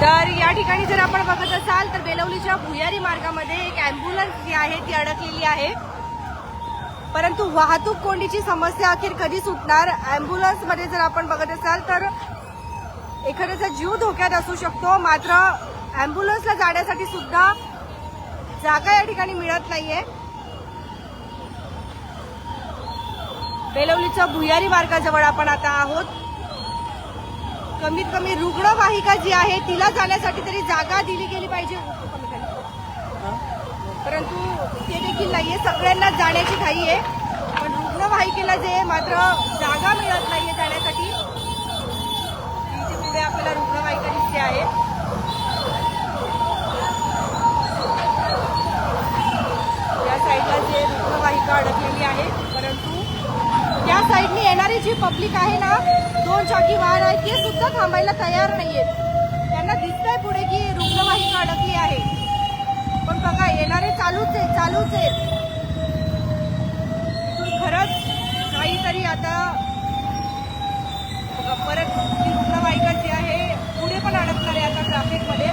तर या ठिकाणी जर आपण बघत असाल तर बेलवलीच्या भुयारी मार्गामध्ये एक अँब्युलन्स जी आहे ती अडकलेली आहे. परंतु वाहतूक कोंडीची समस्या अखेर कधी सुटणार? अँब्युलन्समध्ये जर आपण बघत असाल तर एखाद्याचा जीव धोक्यात असू शकतो. मात्र अँब्युलन्सला जाण्यासाठी सुद्धा जागा या ठिकाणी मिळत नाहीये. बेलवलीच्या भुयारी मार्गाजवळ आपण आता आहोत. कमीत कमी रुग्णवाहिका जी आहे तिला जाण्यासाठी तरी जागा दिली गेली पाहिजे. परंतु ते देखील नाहीये सगळ्यांना जाण्याची घाई आहे. पण रुग्णवाहिकेला जे मात्र जागा मिळत नाहीये जाण्यासाठी इथे पुढे आपल्याला रुग्णवाहिका दिसते आहे या साईडला जे रुग्णवाहिका अडकलेली आहे परंतु त्या साईडने येणारी जी पब्लिक आहे ना दोन चाकी वाहन आहे ते सुद्धा थांबायला तयार नाहीयेत. त्यांना दिसतंय पुढे की रुग्णवाहिका अडकली आहे. पण बघा येणारे चालूच आहे चालूच आहेत. खरंच काहीतरी आता बघा परत ती रुग्णवाहिका जी आहे पुढे पण अडकणार आहे आता ट्रॅफिकमध्ये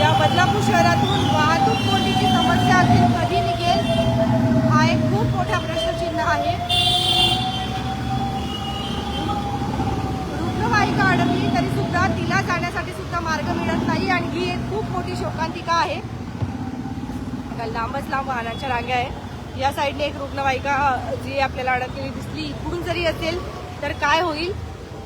या बदलापूर शहरातून वाहतूक कोंडीची समस्या असेल कधी निघेल हा एक खूप मोठा प्रश्नचिन्ह आहे रुग्णवाहिका अडकली तरी सुद्धा तिला जाण्यासाठी सुद्धा मार्ग मिळत नाही आणि ही एक खूप मोठी शोकांतिका आहे. लांबच लांब वाहनांच्या रांग्या आहे. या साईडने एक रुग्णवाहिका जी आपल्याला अडकलेली दिसली इकडून जरी असेल तर काय होईल?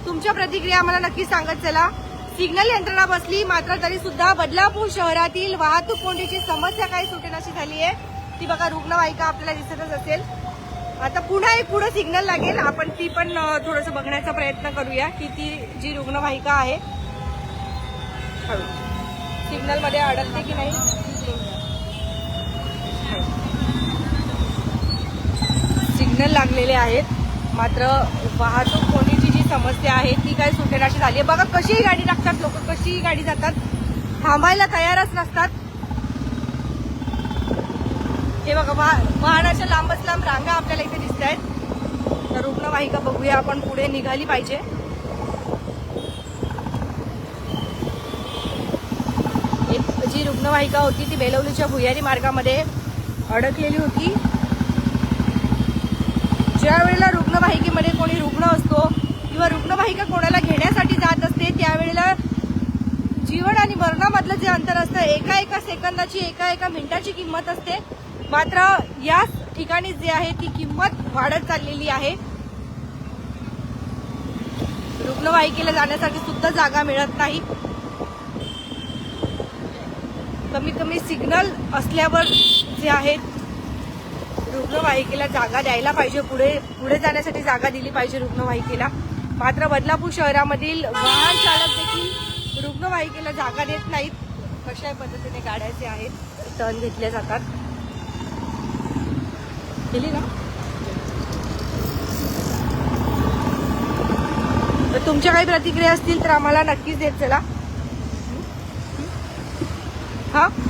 तुमच्या प्रतिक्रिया आम्हाला नक्की सांगत चला. सिग्नल यंत्रणा बसली मात्र तरी सुद्धा बदलापूर शहरातील वाहतूक कोंडीची समस्या काही सुटेनाशी झाली आहे ती बघा रुग्णवाहिका आपल्याला दिसतच असेल. आता पुन्हा एक पुढे सिग्नल लागेल. आपण ती पण थोडस बघण्याचा प्रयत्न करूया की ती जी रुग्णवाहिका आहे. हळू. मध्ये अडकते की नाही? सिग्नल लागलेले आहेत. मात्र वाहतूक कोणीची जी समस्या आहे ती काय सुटेनाशी झाली आहे? बघा कशीही गाडी टाकतात लोक कशीही गाडी जातात थांबायला तयारच नसतात. हे बघा वाह- वाहनाच्या लांबच लांब रांगा आपल्याला इथे दिसत आहेत तर रुग्णवाहिका बघूया आपण पुढे निघाली पाहिजे एक जी रुग्णवाहिका होती ती बेलवलीच्या भुयारी मार्गामध्ये अडकलेली होती. ज्या वेळेला रुग्णवाहिकेमध्ये कोणी रुग्ण असतो किंवा रुग्णवाहिका कोणाला घेण्यासाठी जात असते त्यावेळेला जीवन आणि मरणामधलं जे अंतर असतं एका एका सेकंदाची एका एका मिनिटाची किंमत असते. मात्र याच ठिकाणी जे आहे ती किंमत वाढत चाललेली आहे. रुग्णवाहिकेला जाण्यासाठी सुद्धा जागा मिळत नाही. कमीत कमी सिग्नल असल्यावर जे आहेत रुग्णवाहिकेला जागा द्यायला पाहिजे. पुढे पुढे जाण्यासाठी जागा दिली पाहिजे रुग्णवाहिकेला. मात्र बदलापूर शहरामधील वाहन चालक देखील रुग्णवाहिकेला जागा देत नाहीत. कशा पद्धतीने गाड्या जे आहेत टर्न घेतल्या जातात. केली ना? तर तुमच्या काही प्रतिक्रिया असतील तर आम्हाला नक्कीच देत चला. हा